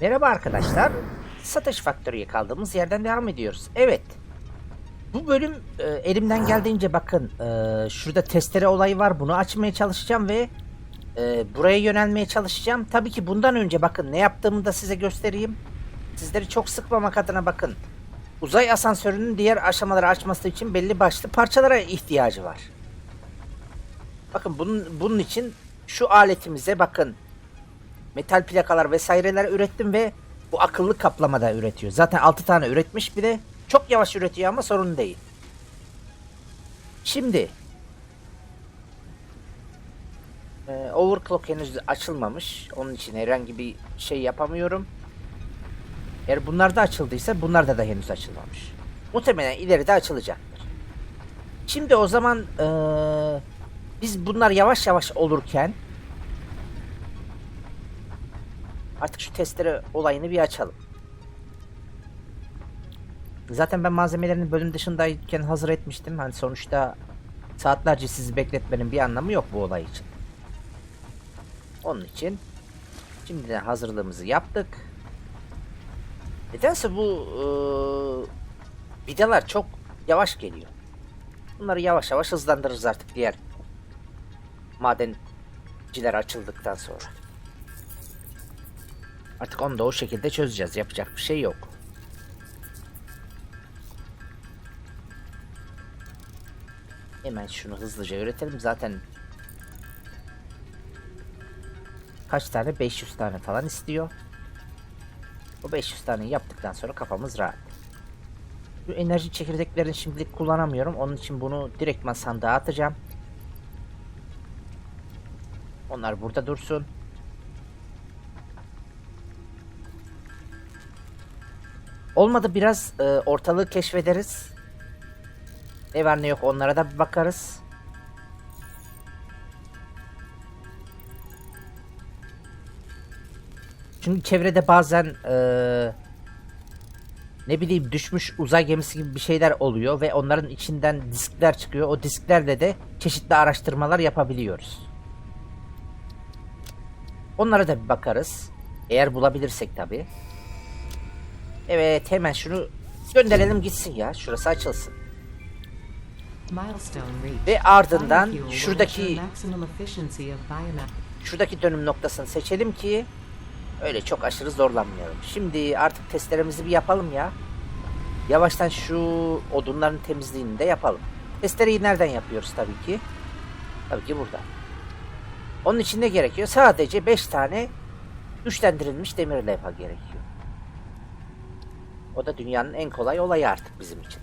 Merhaba arkadaşlar. Satış Factory'ye kaldığımız yerden devam ediyoruz. Evet. Bu bölüm e, elimden geldiğince bakın e, şurada testere olayı var. Bunu açmaya çalışacağım ve e, buraya yönelmeye çalışacağım. Tabii ki bundan önce bakın ne yaptığımı da size göstereyim. Sizleri çok sıkmamak adına bakın. Uzay asansörünün diğer aşamaları açması için belli başlı parçalara ihtiyacı var. Bakın bunun, bunun için şu aletimize bakın metal plakalar vesaireler ürettim ve bu akıllı kaplama da üretiyor. Zaten 6 tane üretmiş bir de çok yavaş üretiyor ama sorun değil. Şimdi e, overclock henüz açılmamış. Onun için herhangi bir şey yapamıyorum. Eğer bunlar da açıldıysa bunlar da henüz açılmamış. Muhtemelen ileride açılacaktır. Şimdi o zaman e, biz bunlar yavaş yavaş olurken Artık şu testere olayını bir açalım. Zaten ben malzemelerini bölüm dışındayken hazır etmiştim. Hani sonuçta saatlerce sizi bekletmenin bir anlamı yok bu olay için. Onun için şimdiden hazırlığımızı yaptık. Nedense bu eee vidalar çok yavaş geliyor. Bunları yavaş yavaş hızlandırırız artık diğer madenciler açıldıktan sonra. Artık onu da o şekilde çözeceğiz. Yapacak bir şey yok. Hemen şunu hızlıca üretelim. Zaten kaç tane? 500 tane falan istiyor. O 500 tane yaptıktan sonra kafamız rahat. Bu enerji çekirdeklerini şimdilik kullanamıyorum. Onun için bunu direktman sandığa atacağım. Onlar burada dursun. Olmadı biraz e, ortalığı keşfederiz. Ne var ne yok onlara da bir bakarız. Çünkü çevrede bazen e, ne bileyim düşmüş uzay gemisi gibi bir şeyler oluyor ve onların içinden diskler çıkıyor. O disklerle de çeşitli araştırmalar yapabiliyoruz. Onlara da bir bakarız. Eğer bulabilirsek tabii. Evet hemen şunu gönderelim gitsin ya. Şurası açılsın. Ve ardından şuradaki şuradaki dönüm noktasını seçelim ki öyle çok aşırı zorlanmayalım. Şimdi artık testlerimizi bir yapalım ya. Yavaştan şu odunların temizliğini de yapalım. Testereyi nereden yapıyoruz tabii ki? Tabii ki burada. Onun için ne gerekiyor? Sadece 5 tane güçlendirilmiş demir levha gerekiyor. O da dünyanın en kolay olayı artık bizim için.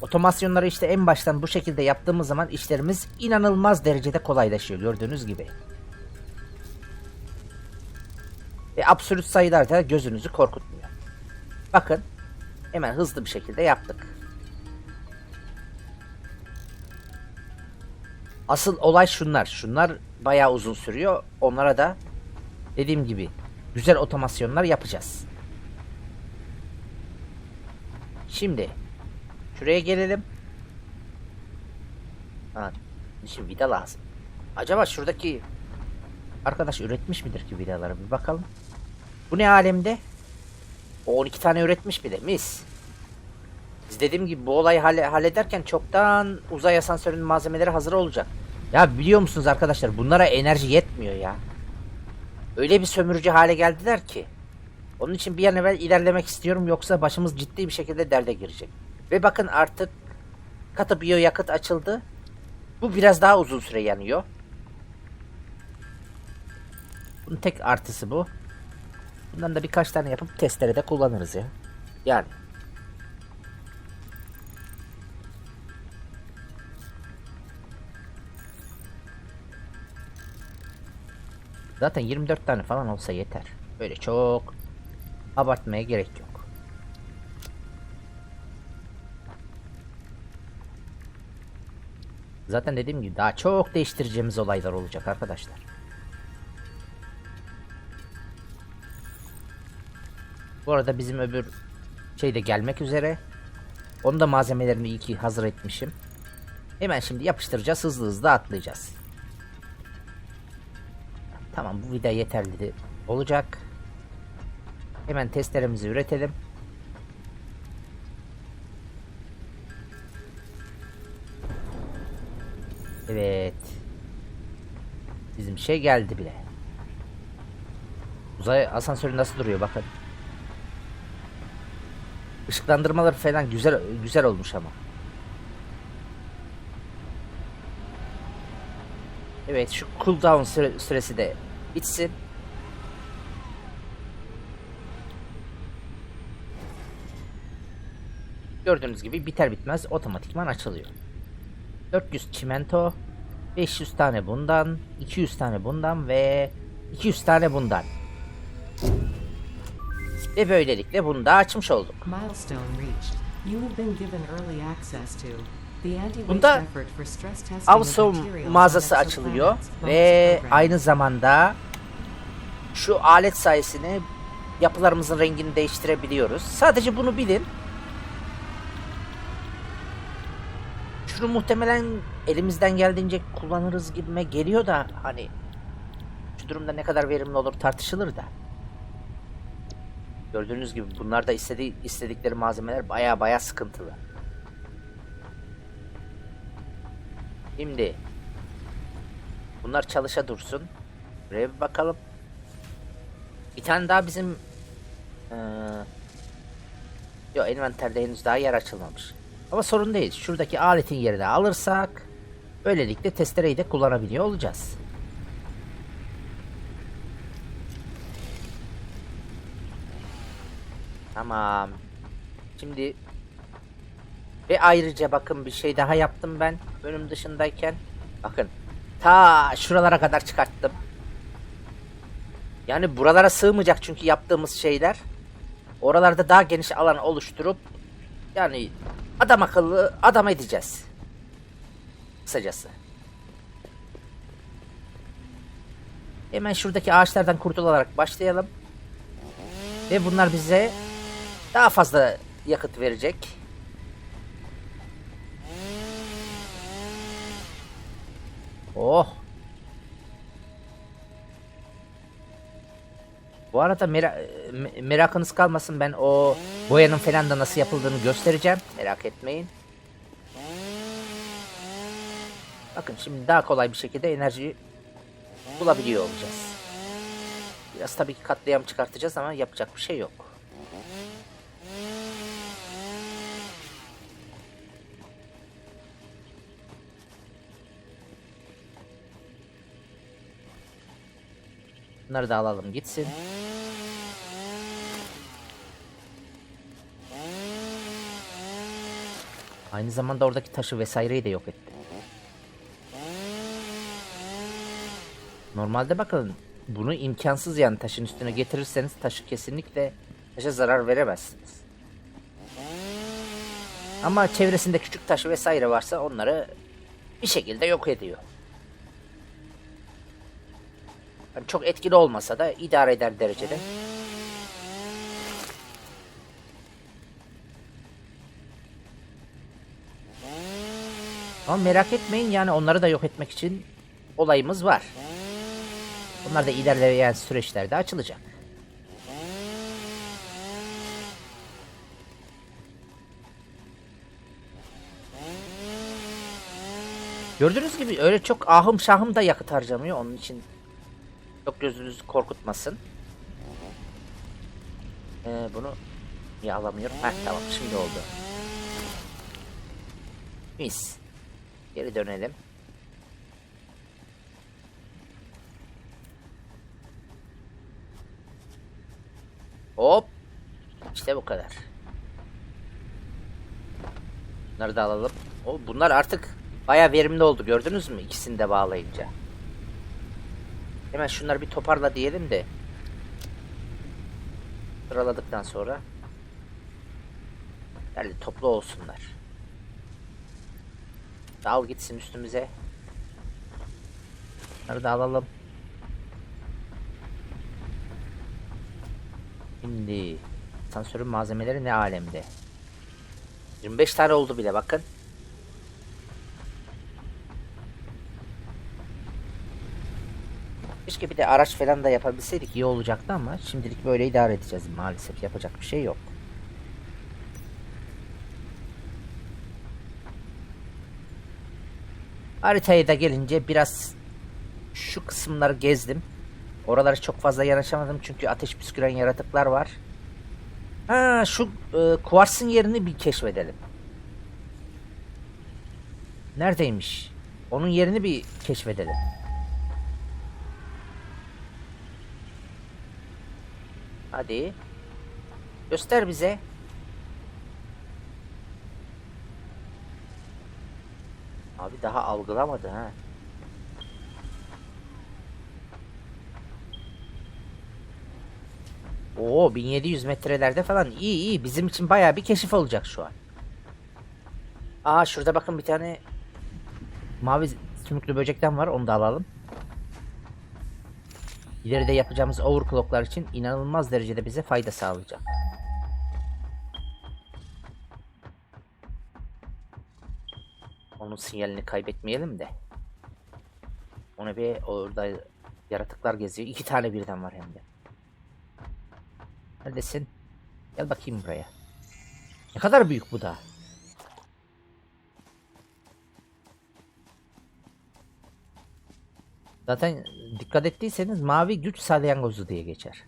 Otomasyonları işte en baştan bu şekilde yaptığımız zaman işlerimiz inanılmaz derecede kolaylaşıyor gördüğünüz gibi. Ve absolut sayılar da gözünüzü korkutmuyor. Bakın hemen hızlı bir şekilde yaptık. Asıl olay şunlar. Şunlar bayağı uzun sürüyor. Onlara da dediğim gibi güzel otomasyonlar yapacağız. Şimdi şuraya gelelim. Ha, şimdi vida lazım. Acaba şuradaki arkadaş üretmiş midir ki vidaları bir bakalım. Bu ne alemde? O 12 tane üretmiş bile mis. Biz dediğim gibi bu olayı halle- hallederken çoktan uzay asansörünün malzemeleri hazır olacak. Ya biliyor musunuz arkadaşlar bunlara enerji yetmiyor ya. Öyle bir sömürücü hale geldiler ki. Onun için bir an evvel ilerlemek istiyorum yoksa başımız ciddi bir şekilde derde girecek. Ve bakın artık katı biyo yakıt açıldı. Bu biraz daha uzun süre yanıyor. Bunun tek artısı bu. Bundan da birkaç tane yapıp testlere de kullanırız ya. Yani. Zaten 24 tane falan olsa yeter. Böyle çok abartmaya gerek yok. Zaten dediğim gibi daha çok değiştireceğimiz olaylar olacak arkadaşlar. Bu arada bizim öbür şey de gelmek üzere. Onun da malzemelerini iyi ki hazır etmişim. Hemen şimdi yapıştıracağız hızlı hızlı atlayacağız. Tamam bu vida yeterli olacak. Hemen testlerimizi üretelim. Evet. Bizim şey geldi bile. Uzay asansörü nasıl duruyor bakın. Işıklandırmalar falan güzel güzel olmuş ama. Evet şu cooldown süre- süresi de bitsin. Gördüğünüz gibi biter bitmez otomatikman açılıyor. 400 çimento, 500 tane bundan, 200 tane bundan ve 200 tane bundan. Ve böylelikle bunu da açmış olduk. Bunda materials mağazası açılıyor ve aynı zamanda şu alet sayesinde yapılarımızın rengini değiştirebiliyoruz. Sadece bunu bilin. Şunu muhtemelen elimizden geldiğince kullanırız gibime geliyor da hani şu durumda ne kadar verimli olur tartışılır da. Gördüğünüz gibi bunlar da istedi, istedikleri malzemeler baya baya sıkıntılı. Şimdi bunlar çalışa dursun. Buraya bir bakalım. Bir tane daha bizim eee Yok envanterde henüz daha yer açılmamış. Ama sorun değil. Şuradaki aletin yerine alırsak böylelikle testereyi de kullanabiliyor olacağız. Tamam. Şimdi ve ayrıca bakın bir şey daha yaptım ben bölüm dışındayken. Bakın ta şuralara kadar çıkarttım. Yani buralara sığmayacak çünkü yaptığımız şeyler. Oralarda daha geniş alan oluşturup yani adam akıllı adam edeceğiz. Kısacası. Hemen şuradaki ağaçlardan kurtularak başlayalım. Ve bunlar bize daha fazla yakıt verecek. Oh. Bu arada mera- me- merakınız kalmasın ben o boyanın falan da nasıl yapıldığını göstereceğim. Merak etmeyin. Bakın şimdi daha kolay bir şekilde enerji bulabiliyor olacağız. Biraz tabii ki katliam çıkartacağız ama yapacak bir şey yok. Bunları da alalım gitsin. Aynı zamanda oradaki taşı vesaireyi de yok etti. Normalde bakın bunu imkansız yani taşın üstüne getirirseniz taşı kesinlikle taşa zarar veremezsiniz. Ama çevresinde küçük taş vesaire varsa onları bir şekilde yok ediyor. Yani çok etkili olmasa da idare eder derecede. Ama merak etmeyin yani onları da yok etmek için olayımız var. Bunlar da ilerleyen süreçlerde açılacak. Gördüğünüz gibi öyle çok ahım şahım da yakıt harcamıyor. Onun için çok gözünüzü korkutmasın. Ee, bunu niye alamıyorum? Heh tamam şimdi oldu. Mis. Geri dönelim. Hop. İşte bu kadar. Bunları da alalım. O bunlar artık baya verimli oldu gördünüz mü? İkisini de bağlayınca. Hemen şunları bir toparla diyelim de. Sıraladıktan sonra. Geldi toplu olsunlar. Dal gitsin üstümüze. Bunları da alalım. Şimdi asansörün malzemeleri ne alemde? 25 tane oldu bile bakın. Keşke bir de araç falan da yapabilseydik iyi olacaktı ama şimdilik böyle idare edeceğiz maalesef yapacak bir şey yok. Haritaya da gelince biraz şu kısımları gezdim. Oraları çok fazla yanaşamadım çünkü ateş püsküren yaratıklar var. Ha şu e, kuvarsın yerini bir keşfedelim. Neredeymiş? Onun yerini bir keşfedelim. Hadi. Göster bize. Abi daha algılamadı ha. Oo 1700 metrelerde falan iyi iyi bizim için bayağı bir keşif olacak şu an. Aa şurada bakın bir tane mavi sümüklü böcekten var onu da alalım. İleride yapacağımız overclocklar için inanılmaz derecede bize fayda sağlayacak. Onun sinyalini kaybetmeyelim de. Onu bir orada yaratıklar geziyor. İki tane birden var hem de. Neredesin? Gel bakayım buraya. Ne kadar büyük bu da. Zaten dikkat ettiyseniz mavi güç salyangozu diye geçer.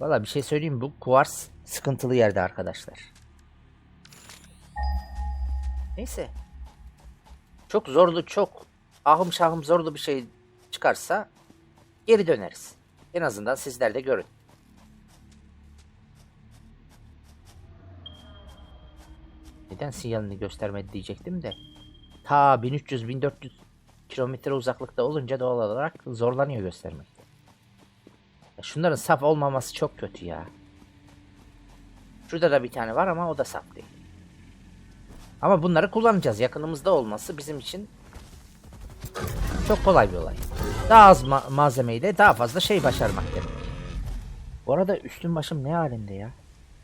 Valla bir şey söyleyeyim bu kuvars sıkıntılı yerde arkadaşlar. Neyse. Çok zorlu çok ahım şahım zorlu bir şey çıkarsa geri döneriz. En azından sizler de görün. Neden sinyalini göstermedi diyecektim de. Ta 1300-1400 kilometre uzaklıkta olunca doğal olarak zorlanıyor göstermekte. Ya Şunların saf olmaması çok kötü ya. Şurada da bir tane var ama o da saf değil. Ama bunları kullanacağız. Yakınımızda olması bizim için çok kolay bir olay. Daha az ma- malzemeyle daha fazla şey başarmak demek. Bu arada üstüm başım ne halinde ya?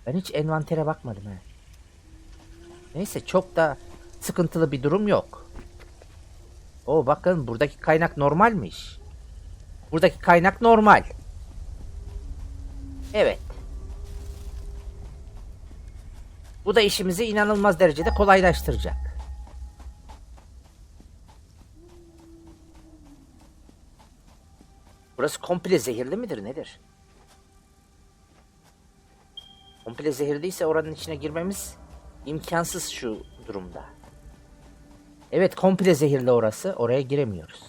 Ben hiç envantere bakmadım he. Neyse çok da sıkıntılı bir durum yok. O bakın buradaki kaynak normalmiş. Buradaki kaynak normal. Evet. Bu da işimizi inanılmaz derecede kolaylaştıracak. Burası komple zehirli midir nedir? Komple zehirliyse oranın içine girmemiz imkansız şu durumda. Evet komple zehirli orası. Oraya giremiyoruz.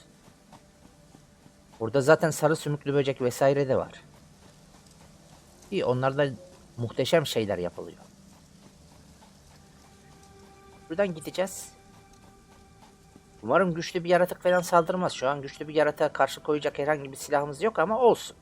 Burada zaten sarı sümüklü böcek vesaire de var. İyi onlarda muhteşem şeyler yapılıyor. Buradan gideceğiz. Umarım güçlü bir yaratık falan saldırmaz. Şu an güçlü bir yaratığa karşı koyacak herhangi bir silahımız yok ama olsun.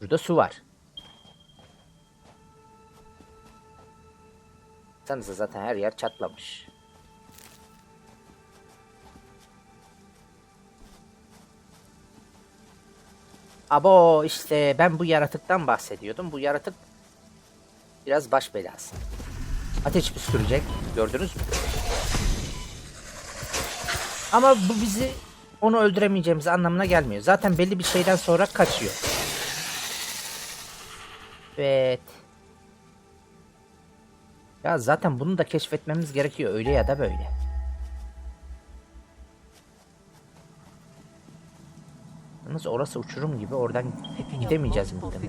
Burada su var. Sanırsa zaten her yer çatlamış. Abo işte ben bu yaratıktan bahsediyordum. Bu yaratık biraz baş belası. Ateş püskürecek. Gördünüz mü? Ama bu bizi onu öldüremeyeceğimiz anlamına gelmiyor. Zaten belli bir şeyden sonra kaçıyor. Evet. Ya zaten bunu da keşfetmemiz gerekiyor öyle ya da böyle. Yalnız orası uçurum gibi oradan gidemeyeceğiz muhtemelen.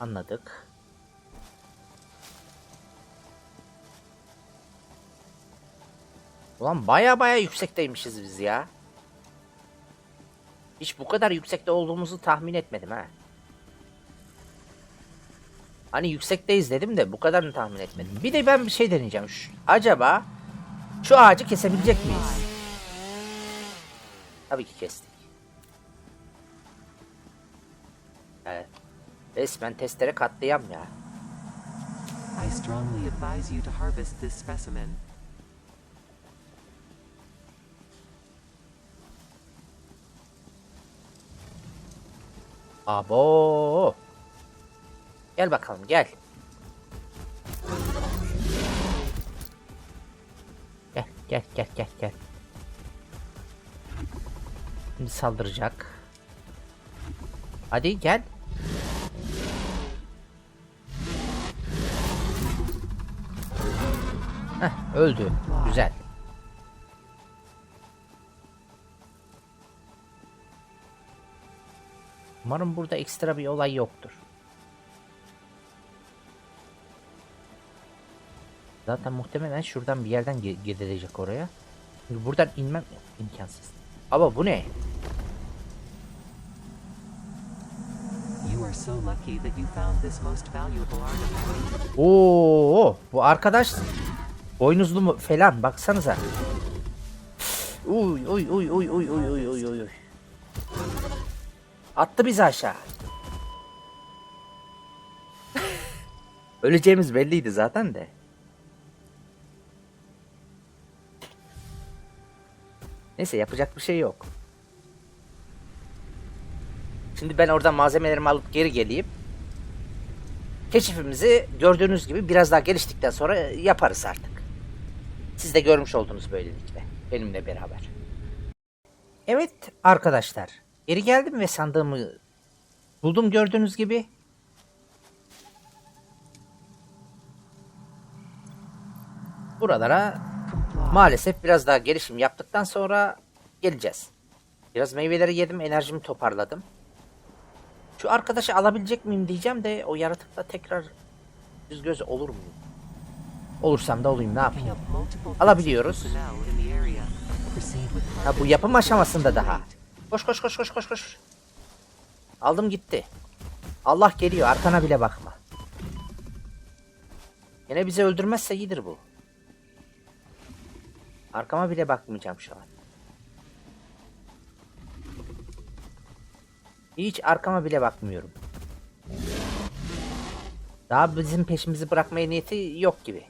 Anladık. Ulan baya baya yüksekteymişiz biz ya. Hiç bu kadar yüksekte olduğumuzu tahmin etmedim ha. Hani yüksekteyiz dedim de bu kadarını tahmin etmedim. Bir de ben bir şey deneyeceğim. Şu- acaba şu ağacı kesebilecek miyiz? Tabii ki kestik. Evet. Resmen testere katlayam ya. I strongly advise you to harvest this specimen. Abo. Gel bakalım gel. Gel gel gel gel. Şimdi saldıracak. Hadi gel. Heh, öldü. Güzel. Umarım burada ekstra bir olay yoktur. Zaten muhtemelen şuradan bir yerden gidilecek oraya. Çünkü buradan inmem imkansız. Ama bu ne? You are so lucky that you found this most valuable artifact. Oo, bu arkadaş boynuzlu mu falan baksanıza. Uy uy uy uy uy uy uy uy. uy. Attı bizi aşağı. Öleceğimiz belliydi zaten de. Neyse yapacak bir şey yok. Şimdi ben oradan malzemelerimi alıp geri geleyim. Keşifimizi gördüğünüz gibi biraz daha geliştikten sonra yaparız artık. Siz de görmüş oldunuz böylelikle. Benimle beraber. Evet arkadaşlar. Geri geldim ve sandığımı buldum gördüğünüz gibi. Buralara maalesef biraz daha gelişim yaptıktan sonra geleceğiz. Biraz meyveleri yedim, enerjimi toparladım. Şu arkadaşı alabilecek miyim diyeceğim de o yaratıkla tekrar yüz göz olur mu? Olursam da olayım ne yapayım? Alabiliyoruz. Ha bu yapım aşamasında daha. Koş koş koş koş koş koş. Aldım gitti. Allah geliyor arkana bile bakma. Yine bizi öldürmezse iyidir bu. Arkama bile bakmayacağım şu an. Hiç arkama bile bakmıyorum. Daha bizim peşimizi bırakmaya niyeti yok gibi.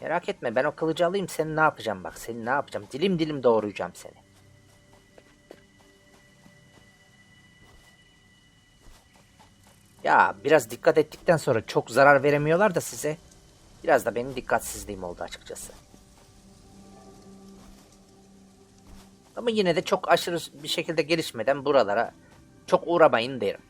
Merak etme ben o kılıcı alayım seni ne yapacağım bak seni ne yapacağım dilim dilim doğrayacağım seni. Ya biraz dikkat ettikten sonra çok zarar veremiyorlar da size. Biraz da benim dikkatsizliğim oldu açıkçası. Ama yine de çok aşırı bir şekilde gelişmeden buralara çok uğramayın derim.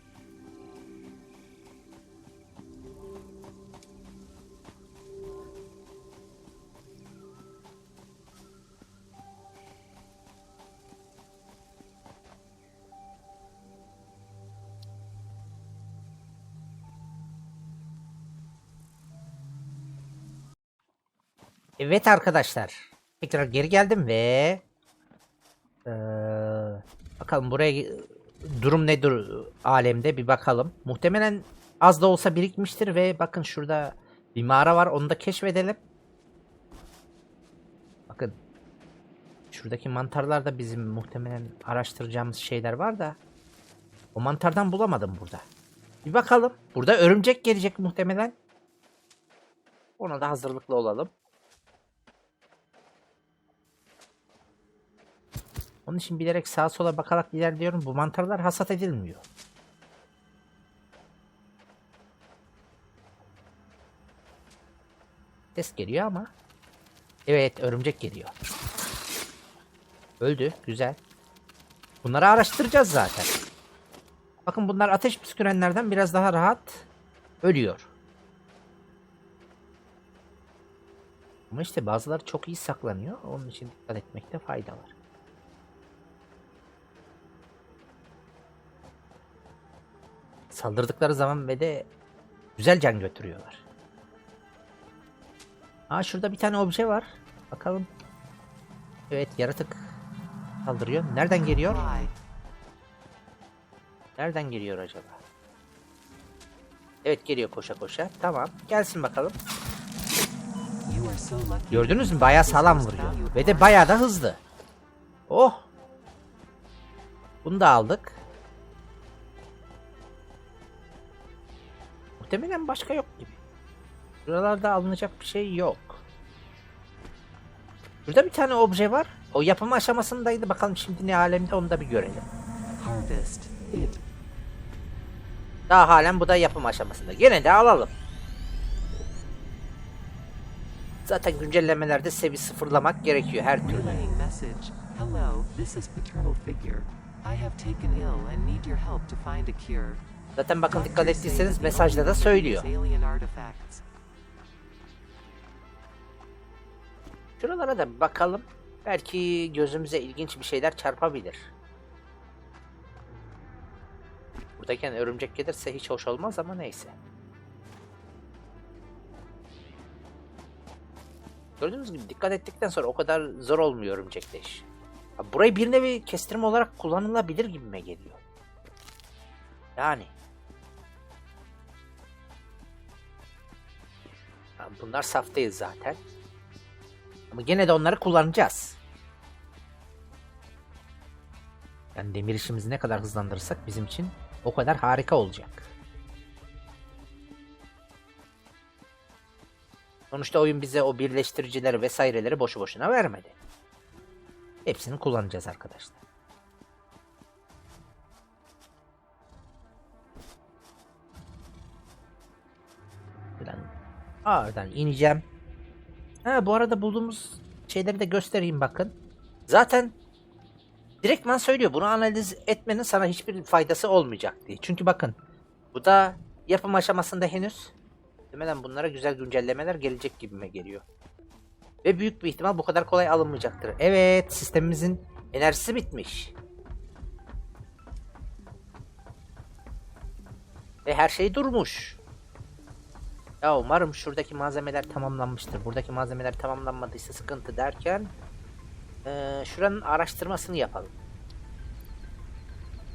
Evet arkadaşlar. Tekrar geri geldim ve eee, bakalım buraya durum nedir alemde bir bakalım. Muhtemelen az da olsa birikmiştir ve bakın şurada bir mağara var onu da keşfedelim. Bakın şuradaki mantarlar da bizim muhtemelen araştıracağımız şeyler var da o mantardan bulamadım burada. Bir bakalım. Burada örümcek gelecek muhtemelen. Ona da hazırlıklı olalım. Onun için bilerek sağa sola bakarak ilerliyorum. Bu mantarlar hasat edilmiyor. Ses geliyor ama. Evet örümcek geliyor. Öldü. Güzel. Bunları araştıracağız zaten. Bakın bunlar ateş püskürenlerden biraz daha rahat ölüyor. Ama işte bazıları çok iyi saklanıyor. Onun için dikkat etmekte fayda var. Saldırdıkları zaman ve de güzel can götürüyorlar. Aa şurada bir tane obje var. Bakalım. Evet yaratık saldırıyor. Nereden geliyor? Nereden geliyor acaba? Evet geliyor koşa koşa. Tamam. Gelsin bakalım. Gördünüz mü? Bayağı sağlam vuruyor. Ve de bayağı da hızlı. Oh. Bunu da aldık. Muhtemelen başka yok gibi. Buralarda alınacak bir şey yok. Burada bir tane obje var. O yapım aşamasındaydı. Bakalım şimdi ne alemde onu da bir görelim. Harvest. Daha halen bu da yapım aşamasında. Gene de alalım. Zaten güncellemelerde seviye sıfırlamak gerekiyor her türlü. Relaying message. Hello, this is paternal figure. I have taken ill and need your help to find a cure. Zaten bakın dikkat ettiyseniz mesajda da söylüyor. Şuralara da bakalım. Belki gözümüze ilginç bir şeyler çarpabilir. Buradayken örümcek gelirse hiç hoş olmaz ama neyse. Gördüğünüz gibi dikkat ettikten sonra o kadar zor olmuyor örümcekte iş. Burayı bir nevi kestirme olarak kullanılabilir gibime geliyor. Yani. Bunlar saf değil zaten. Ama gene de onları kullanacağız. Yani demir işimizi ne kadar hızlandırırsak bizim için o kadar harika olacak. Sonuçta oyun bize o birleştiricileri vesaireleri boşu boşuna vermedi. Hepsini kullanacağız arkadaşlar. Ağırdan ineceğim. Ha bu arada bulduğumuz şeyleri de göstereyim bakın. Zaten direktman söylüyor bunu analiz etmenin sana hiçbir faydası olmayacak diye. Çünkü bakın bu da yapım aşamasında henüz. Demeden bunlara güzel güncellemeler gelecek gibime geliyor. Ve büyük bir ihtimal bu kadar kolay alınmayacaktır. Evet sistemimizin enerjisi bitmiş. Ve her şey durmuş. Ya umarım şuradaki malzemeler tamamlanmıştır. Buradaki malzemeler tamamlanmadıysa sıkıntı derken eee, şuranın araştırmasını yapalım.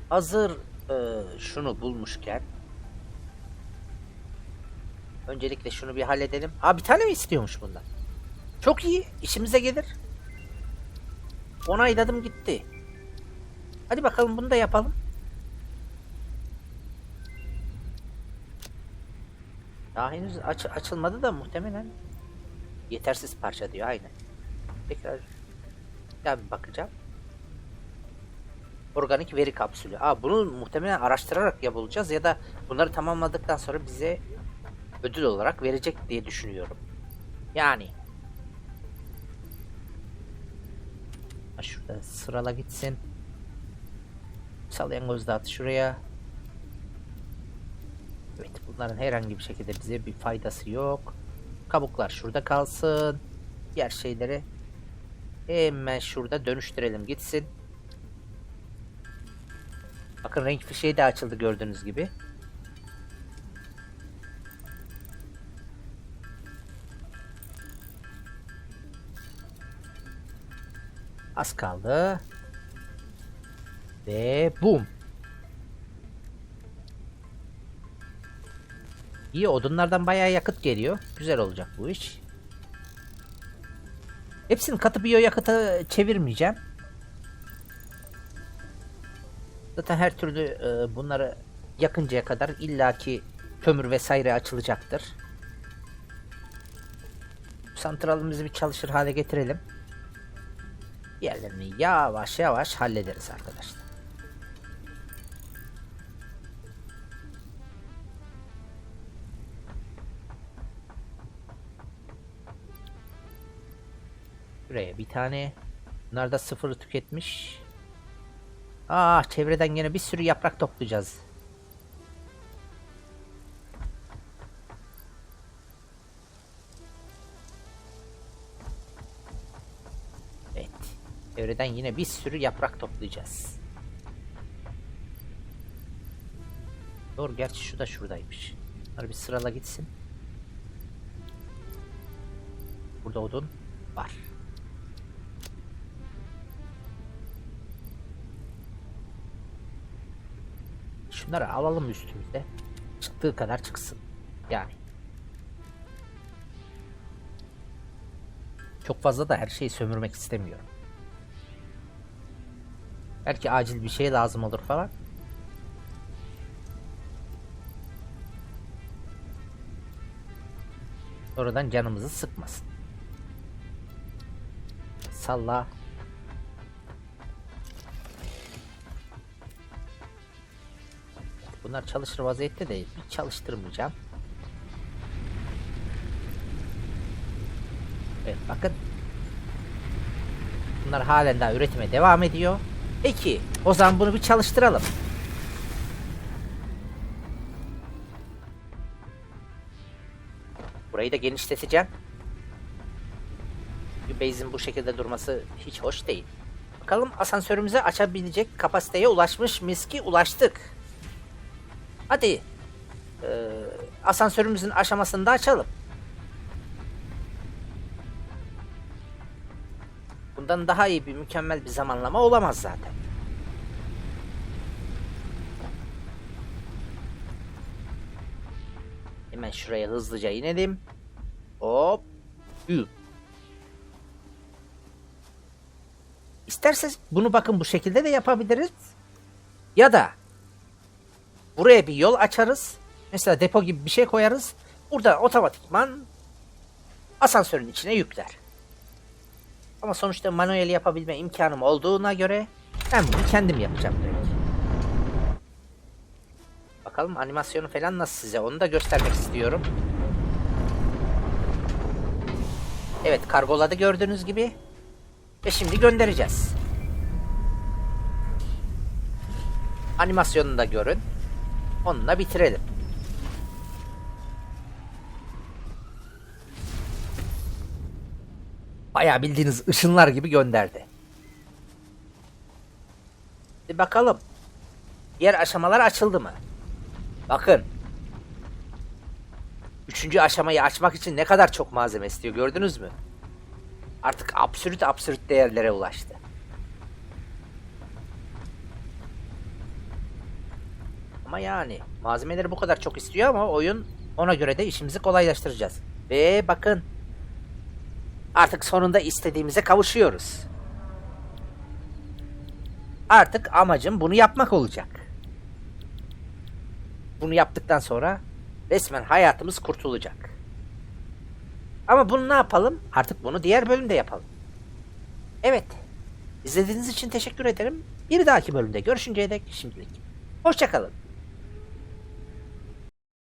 Hazır eee, şunu bulmuşken öncelikle şunu bir halledelim. Ha bir tane mi istiyormuş bundan? Çok iyi. işimize gelir. Onayladım gitti. Hadi bakalım bunu da yapalım. Daha henüz aç- açılmadı da muhtemelen yetersiz parça diyor aynen. Tekrar bir bakacağım. Organik veri kapsülü. Aa, bunu muhtemelen araştırarak ya bulacağız ya da bunları tamamladıktan sonra bize ödül olarak verecek diye düşünüyorum. Yani. Şurada sırala gitsin. Salyangoz da at şuraya. Evet bunların herhangi bir şekilde bize bir faydası yok. Kabuklar şurada kalsın. Diğer şeyleri hemen şurada dönüştürelim gitsin. Bakın renk fişeği de açıldı gördüğünüz gibi. Az kaldı. Ve boom. İyi odunlardan bayağı yakıt geliyor. Güzel olacak bu iş. Hepsini katı biyo yakıta çevirmeyeceğim. Zaten her türlü e, bunları yakıncaya kadar illaki kömür vesaire açılacaktır. Santralımızı bir çalışır hale getirelim. Diğerlerini yavaş yavaş hallederiz arkadaşlar. Buraya bir tane. Bunlar da sıfırı tüketmiş. Ah çevreden yine bir sürü yaprak toplayacağız. Evet. Çevreden yine bir sürü yaprak toplayacağız. Doğru gerçi şu da şuradaymış. Bunlar bir sırala gitsin. Burada odun var. Şunları alalım üstümüze. Çıktığı kadar çıksın. Yani. Çok fazla da her şeyi sömürmek istemiyorum. Belki acil bir şey lazım olur falan. Sonradan canımızı sıkmasın. Salla. Bunlar çalışır vaziyette değil. Çalıştırmayacağım. Evet bakın. Bunlar halen daha üretime devam ediyor. Peki o zaman bunu bir çalıştıralım. Burayı da genişleteceğim. Bir base'in bu şekilde durması hiç hoş değil. Bakalım asansörümüze açabilecek kapasiteye ulaşmış mıyız ki ulaştık. Hadi. Ee, asansörümüzün aşamasını da açalım. Bundan daha iyi bir mükemmel bir zamanlama olamaz zaten. Hemen şuraya hızlıca inelim. Hop. Yürü. İsterseniz bunu bakın bu şekilde de yapabiliriz. Ya da buraya bir yol açarız. Mesela depo gibi bir şey koyarız. Burada otomatikman asansörün içine yükler. Ama sonuçta manuel yapabilme imkanım olduğuna göre ben bunu kendim yapacağım direkt. Bakalım animasyonu falan nasıl size onu da göstermek istiyorum. Evet kargoladı gördüğünüz gibi. Ve şimdi göndereceğiz. Animasyonunu da görün. Onunla bitirelim. Bayağı bildiğiniz ışınlar gibi gönderdi. Bir bakalım. Diğer aşamalar açıldı mı? Bakın. Üçüncü aşamayı açmak için ne kadar çok malzeme istiyor gördünüz mü? Artık absürt absürt değerlere ulaştı. Ama yani malzemeleri bu kadar çok istiyor ama oyun ona göre de işimizi kolaylaştıracağız. Ve bakın artık sonunda istediğimize kavuşuyoruz. Artık amacım bunu yapmak olacak. Bunu yaptıktan sonra resmen hayatımız kurtulacak. Ama bunu ne yapalım? Artık bunu diğer bölümde yapalım. Evet. İzlediğiniz için teşekkür ederim. Bir dahaki bölümde görüşünceye dek şimdilik. Hoşçakalın.